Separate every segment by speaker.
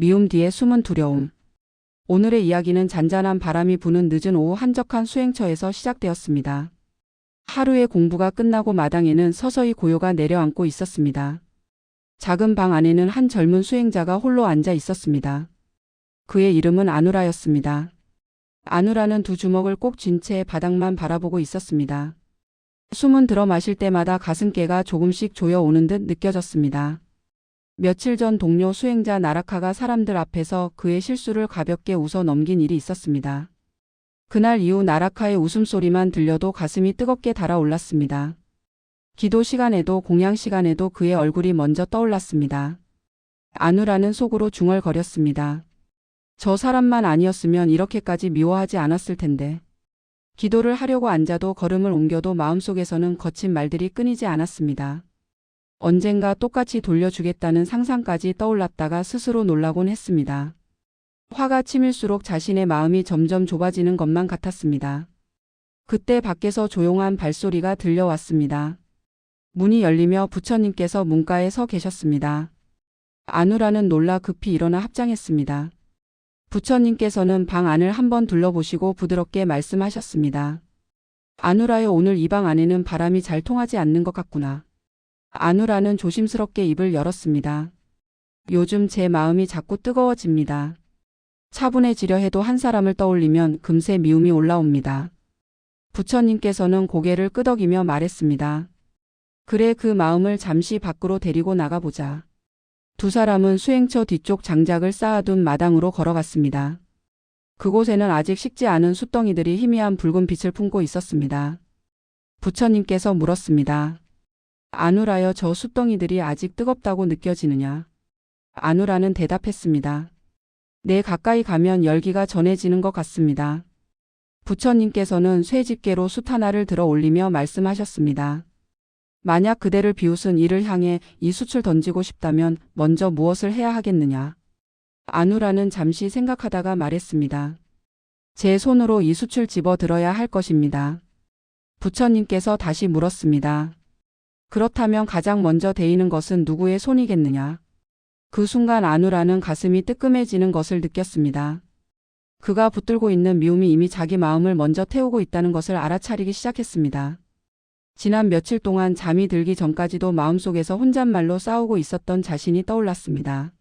Speaker 1: 미움 뒤에 숨은 두려움. 오늘의 이야기는 잔잔한 바람이 부는 늦은 오후 한적한 수행처에서 시작되었습니다. 하루의 공부가 끝나고 마당에는 서서히 고요가 내려앉고 있었습니다. 작은 방 안에는 한 젊은 수행자가 홀로 앉아 있었습니다. 그의 이름은 아누라였습니다. 아누라는 두 주먹을 꼭 쥔 채 바닥만 바라보고 있었습니다. 숨은 들어 마실 때마다 가슴께가 조금씩 조여오는 듯 느껴졌습니다. 며칠 전 동료 수행자 나라카가 사람들 앞에서 그의 실수를 가볍게 웃어 넘긴 일이 있었습니다. 그날 이후 나라카의 웃음소리만 들려도 가슴이 뜨겁게 달아올랐습니다. 기도 시간에도 공양 시간에도 그의 얼굴이 먼저 떠올랐습니다. 아누라는 속으로 중얼거렸습니다. 저 사람만 아니었으면 이렇게까지 미워하지 않았을 텐데. 기도를 하려고 앉아도 걸음을 옮겨도 마음속에서는 거친 말들이 끊이지 않았습니다. 언젠가 똑같이 돌려주겠다는 상상까지 떠올랐다가 스스로 놀라곤 했습니다. 화가 치밀수록 자신의 마음이 점점 좁아지는 것만 같았습니다. 그때 밖에서 조용한 발소리가 들려왔습니다. 문이 열리며 부처님께서 문가에 서 계셨습니다. 아누라는 놀라 급히 일어나 합장했습니다. 부처님께서는 방 안을 한번 둘러보시고 부드럽게 말씀하셨습니다. 아누라여 오늘 이 방 안에는 바람이 잘 통하지 않는 것 같구나. 아누라는 조심스럽게 입을 열었습니다. 요즘 제 마음이 자꾸 뜨거워집니다. 차분해지려 해도 한 사람을 떠올리면 금세 미움이 올라옵니다. 부처님께서는 고개를 끄덕이며 말했습니다. 그래 그 마음을 잠시 밖으로 데리고 나가보자. 두 사람은 수행처 뒤쪽 장작을 쌓아둔 마당으로 걸어갔습니다. 그곳에는 아직 식지 않은 숯덩이들이 희미한 붉은 빛을 품고 있었습니다. 부처님께서 물었습니다. 아누라여 저 숯덩이들이 아직 뜨겁다고 느껴지느냐? 아누라는 대답했습니다. 네 가까이 가면 열기가 전해지는 것 같습니다. 부처님께서는 쇠집게로 숯 하나를 들어 올리며 말씀하셨습니다. 만약 그대를 비웃은 이를 향해 이 숯을 던지고 싶다면 먼저 무엇을 해야 하겠느냐? 아누라는 잠시 생각하다가 말했습니다. 제 손으로 이 숯을 집어 들어야 할 것입니다. 부처님께서 다시 물었습니다. 그렇다면 가장 먼저 데이는 것은 누구의 손이겠느냐? 그 순간 아누라는 가슴이 뜨끔해지는 것을 느꼈습니다. 그가 붙들고 있는 미움이 이미 자기 마음을 먼저 태우고 있다는 것을 알아차리기 시작했습니다. 지난 며칠 동안 잠이 들기 전까지도 마음속에서 혼잣말로 싸우고 있었던 자신이 떠올랐습니다.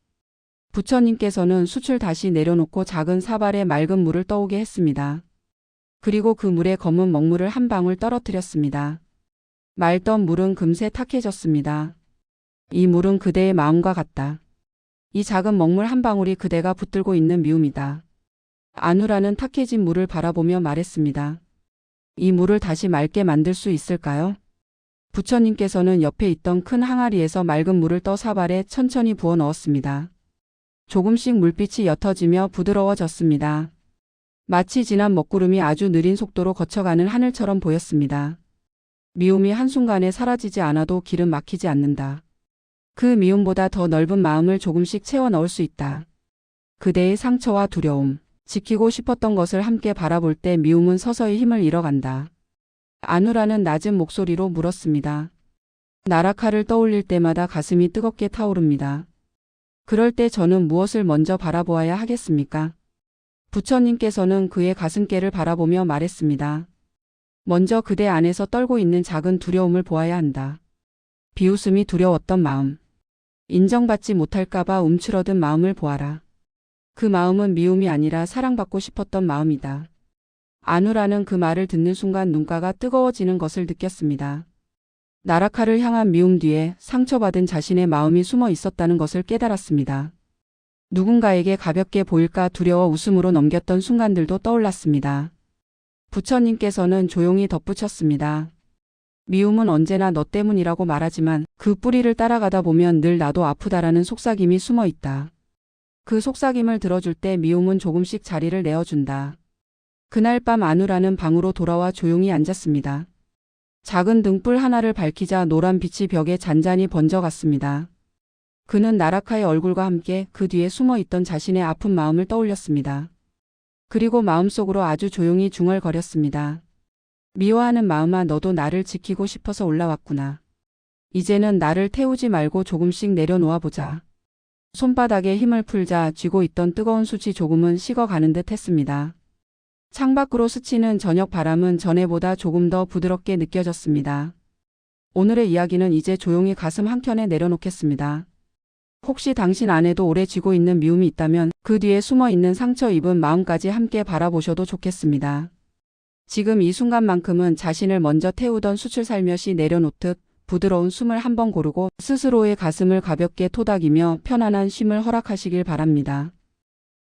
Speaker 1: 부처님께서는 숯을 다시 내려놓고 작은 사발에 맑은 물을 떠오게 했습니다. 그리고 그 물에 검은 먹물을 한 방울 떨어뜨렸습니다. 맑던 물은 금세 탁해졌습니다. 이 물은 그대의 마음과 같다. 이 작은 먹물 한 방울이 그대가 붙들고 있는 미움이다. 아누라는 탁해진 물을 바라보며 말했습니다. 이 물을 다시 맑게 만들 수 있을까요? 부처님께서는 옆에 있던 큰 항아리에서 맑은 물을 떠 사발에 천천히 부어 넣었습니다. 조금씩 물빛이 옅어지며 부드러워졌습니다. 마치 진한 먹구름이 아주 느린 속도로 거쳐가는 하늘처럼 보였습니다. 미움이 한순간에 사라지지 않아도 길은 막히지 않는다. 그 미움보다 더 넓은 마음을 조금씩 채워 넣을 수 있다. 그대의 상처와 두려움, 지키고 싶었던 것을 함께 바라볼 때 미움은 서서히 힘을 잃어간다. 아누라는 낮은 목소리로 물었습니다. 나라카를 떠올릴 때마다 가슴이 뜨겁게 타오릅니다. 그럴 때 저는 무엇을 먼저 바라보아야 하겠습니까? 부처님께서는 그의 가슴께를 바라보며 말했습니다. 먼저 그대 안에서 떨고 있는 작은 두려움을 보아야 한다. 비웃음이 두려웠던 마음. 인정받지 못할까봐 움츠러든 마음을 보아라. 그 마음은 미움이 아니라 사랑받고 싶었던 마음이다. 아누라는 그 말을 듣는 순간 눈가가 뜨거워지는 것을 느꼈습니다. 나라카를 향한 미움 뒤에 상처받은 자신의 마음이 숨어 있었다는 것을 깨달았습니다. 누군가에게 가볍게 보일까 두려워 웃음으로 넘겼던 순간들도 떠올랐습니다. 부처님께서는 조용히 덧붙였습니다. 미움은 언제나 너 때문이라고 말하지만 그 뿌리를 따라가다 보면 늘 나도 아프다라는 속삭임이 숨어 있다. 그 속삭임을 들어줄 때 미움은 조금씩 자리를 내어준다. 그날 밤 아누라는 방으로 돌아와 조용히 앉았습니다. 작은 등불 하나를 밝히자 노란 빛이 벽에 잔잔히 번져갔습니다. 그는 나라카의 얼굴과 함께 그 뒤에 숨어 있던 자신의 아픈 마음을 떠올렸습니다. 그리고 마음속으로 아주 조용히 중얼거렸습니다. 미워하는 마음아 너도 나를 지키고 싶어서 올라왔구나. 이제는 나를 태우지 말고 조금씩 내려놓아 보자. 손바닥에 힘을 풀자 쥐고 있던 뜨거운 숯이 조금은 식어가는 듯 했습니다. 창밖으로 스치는 저녁 바람은 전에보다 조금 더 부드럽게 느껴졌습니다. 오늘의 이야기는 이제 조용히 가슴 한켠에 내려놓겠습니다. 혹시 당신 안에도 오래 쥐고 있는 미움이 있다면 그 뒤에 숨어 있는 상처 입은 마음까지 함께 바라보셔도 좋겠습니다. 지금 이 순간만큼은 자신을 먼저 태우던 숯을 살며시 내려놓듯 부드러운 숨을 한번 고르고 스스로의 가슴을 가볍게 토닥이며 편안한 쉼을 허락하시길 바랍니다.